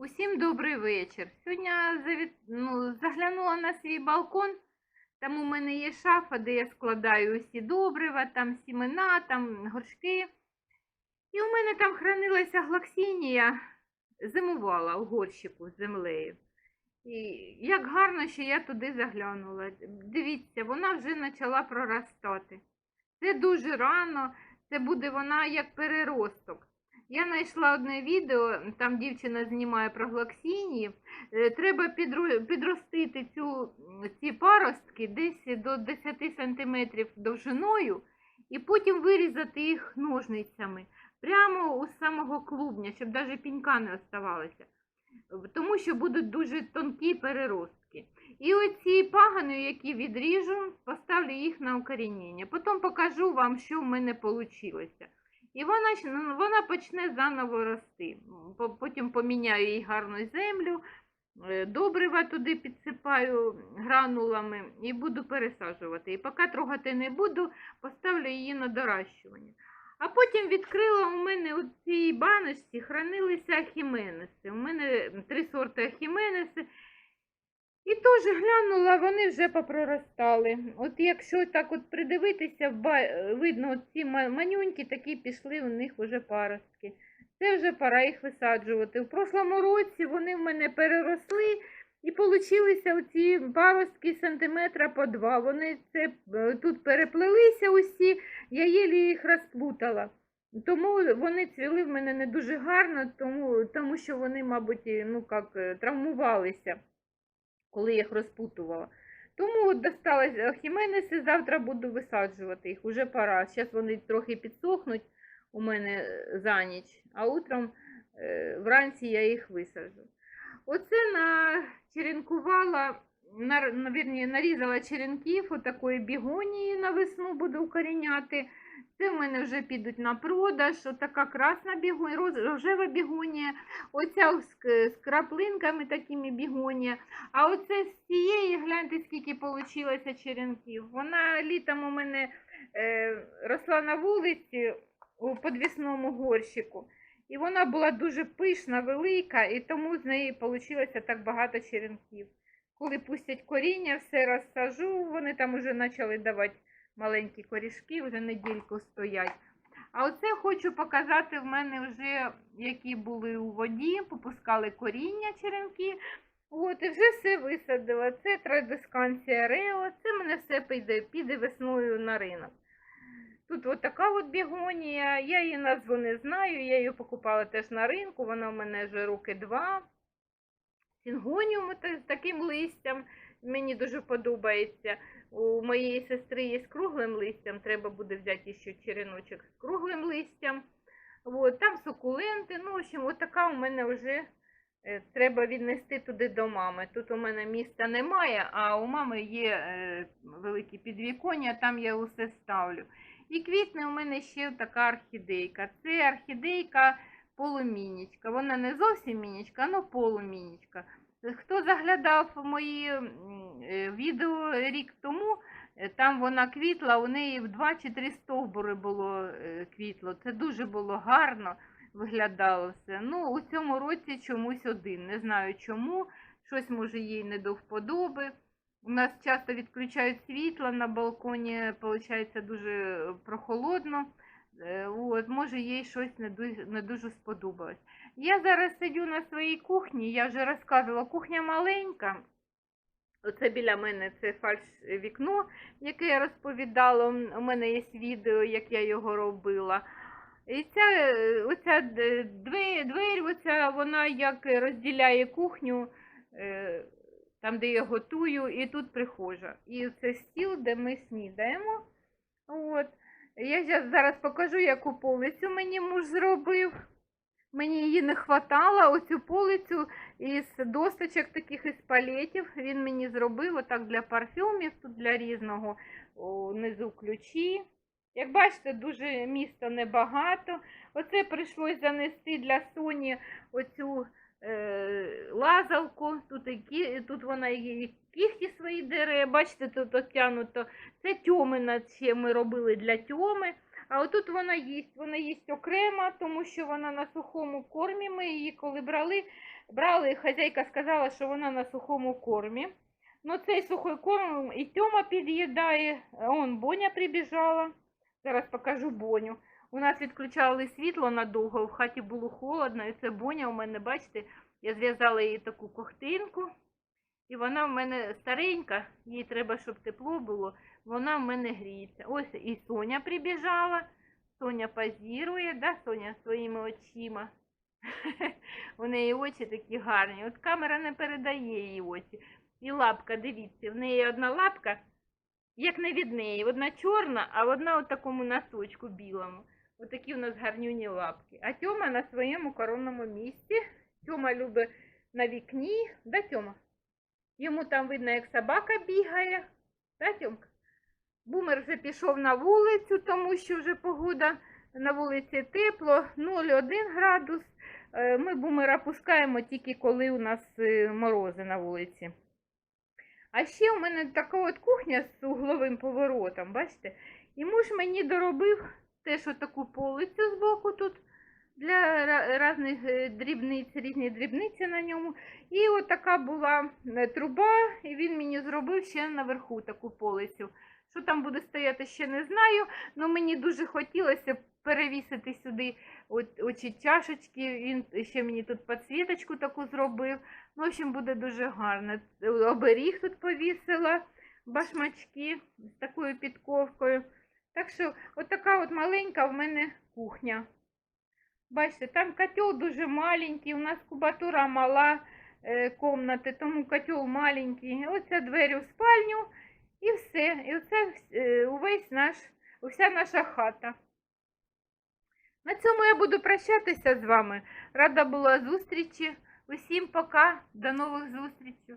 Усім добрий вечір. Сьогодні завіт... ну, заглянула на свій балкон. Там у мене є шафа, де я складаю усі добрива, там сімена, там горшки. І у мене там хранилася глоксінія, зимувала у горщику з землею. І як гарно, що я туди заглянула. Дивіться, вона вже почала проростати. Це дуже рано, це буде вона як переросток. Я знайшла одне відео, там дівчина знімає про глоксінії. Е, Треба підростити цю, ці паростки десь до 10 см довжиною і потім вирізати їх ножницями прямо у самого клубня, щоб навіть пінька не оставалося. Тому що будуть дуже тонкі переростки. І оці пагани, які відріжу, поставлю їх на укорінення. Потім покажу вам, що в мене вийшло. І вона, ну, вона почне заново рости. Потім поміняю їй гарну землю, е, добрива туди підсипаю гранулами і буду пересаджувати. І поки трогати не буду, поставлю її на доращування. А потім відкрила у мене у цій баночці хранилися ахіменеси. У мене три сорти ахіменеси. Теж глянула, вони вже попроростали. От якщо так от придивитися, видно, от ці ма- манюнькі такі пішли, у них вже паростки. Це вже пора їх висаджувати. В прошлому році вони в мене переросли і получилися оці паростки сантиметра по два. Вони це, е, тут переплелися усі, я єлі їх розплутала. Тому вони цвіли в мене не дуже гарно, тому, тому що вони, мабуть, ну, як, е, травмувалися коли їх розпутувала. Тому от досталось хіменеси, завтра буду висаджувати їх, уже пора. Зараз вони трохи підсохнуть у мене е, за ніч, а утром е, вранці я їх висаджу. Оце начеренкувала, нар, на- нарізала черенків отакої бігонії на весну буду укоріняти. Це в мене вже підуть на продаж. Отака красна бігонія, рожева бігонія, оця з, краплинками такими бігонія. А оце з цієї, гляньте, скільки вийшло черенків. Вона літом у мене е, росла на вулиці у подвісному горщику. І вона була дуже пишна, велика, і тому з неї вийшло так багато черенків. Коли пустять коріння, все розсажу, вони там вже почали давати маленькі корішки, вже недільку стоять. А оце хочу показати в мене вже, які були у воді, попускали коріння черенки. От, і вже все висадила. Це традисканція Рео, це мене все піде, піде весною на ринок. Тут от така от бігонія, я її назву не знаю, я її покупала теж на ринку, вона в мене вже роки два. Сінгоніум з таким листям мені дуже подобається. У моєї сестри є з круглим листям, треба буде взяти ще череночок з круглим листям. От, там сукуленти, ну, в общем, от така у мене вже е, треба віднести туди до мами. Тут у мене міста немає, а у мами є е, великі підвіконня, там я усе ставлю. І квітне у мене ще така орхідейка. Це орхідейка полумінічка. Вона не зовсім мінічка, але полумінічка. Хто заглядав мої е, відео рік тому, е, там вона квітла, у неї в два чи три стовбури було е, квітло. Це дуже було гарно виглядало все. Ну, у цьому році чомусь один. Не знаю чому. Щось може їй не до вподоби. У нас часто відключають світло на балконі, виходить дуже прохолодно. Е, От, може, їй щось не дуже, не дуже сподобалось. Я зараз сидю на своїй кухні, я вже розказувала, кухня маленька. Оце біля мене це фальш вікно, яке я розповідала. У мене є відео, як я його робила. І ця, е, оця двері, оця, вона як розділяє кухню, е, там, де я готую, і тут прихожа. І це стіл, де ми снідаємо. От. Я щас зараз покажу, яку полицю мені муж зробив. Мені її не хватало, оцю полицю із досточок таких із палетів. Він мені зробив отак для парфюмів, тут для різного внизу ключі. Як бачите, дуже міста небагато. Оце прийшлось занести для Соні оцю лазалку. Тут, і тут вона і кіхті свої дере. Бачите, тут отягнуто. Це тьомина ще ми робили для тьоми. А отут вона їсть, вона їсть окремо, тому що вона на сухому кормі. Ми її коли брали, брали, хазяйка сказала, що вона на сухому кормі. Ну, цей сухий корм і Тьома під'їдає, он Боня прибіжала. Зараз покажу Боню. У нас відключали світло надовго, в хаті було холодно, і це Боня у мене, бачите, я зв'язала їй таку кохтинку. І вона в мене старенька, їй треба, щоб тепло було, вона в мене гріється. Ось і Соня прибіжала. Соня позірує, да, Соня, своїми очима. У неї очі такі гарні. От камера не передає її очі. І лапка, дивіться, в неї одна лапка, як не від неї. Одна чорна, а одна у такому носочку білому. Отакі у нас гарнюні лапки. А Тьома на своєму коронному місці. Тьома любить на вікні. Да, Тьома? Йому там видно, як собака бігає. Да, Тьомка? Бумер вже пішов на вулицю, тому що вже погода на вулиці тепло, 0,1 градус. Е, Ми бумера пускаємо тільки коли у нас е, морози на вулиці. А ще у мене така от кухня з угловим поворотом, бачите? І муж мені доробив теж таку полицю збоку тут для різних е, дрібниць, різні дрібниці на ньому. І от така була е, труба, і він мені зробив ще наверху таку полицю. Що там буде стояти, ще не знаю. але мені дуже хотілося перевісити сюди оці чашечки. Він ще мені тут підсвіточку таку зробив. Ну, в общем, буде дуже гарно. Е, Оберіг тут повісила, башмачки з такою підковкою. Так що, от така от маленька в мене кухня. Бачите, там котел дуже маленький, у нас кубатура мала е, комнати, тому котел маленький. Оце двері в спальню і все. І оце е, увесь наш, вся наша хата. На цьому я буду прощатися з вами. Рада була зустрічі. Усім пока, до нових зустрічей.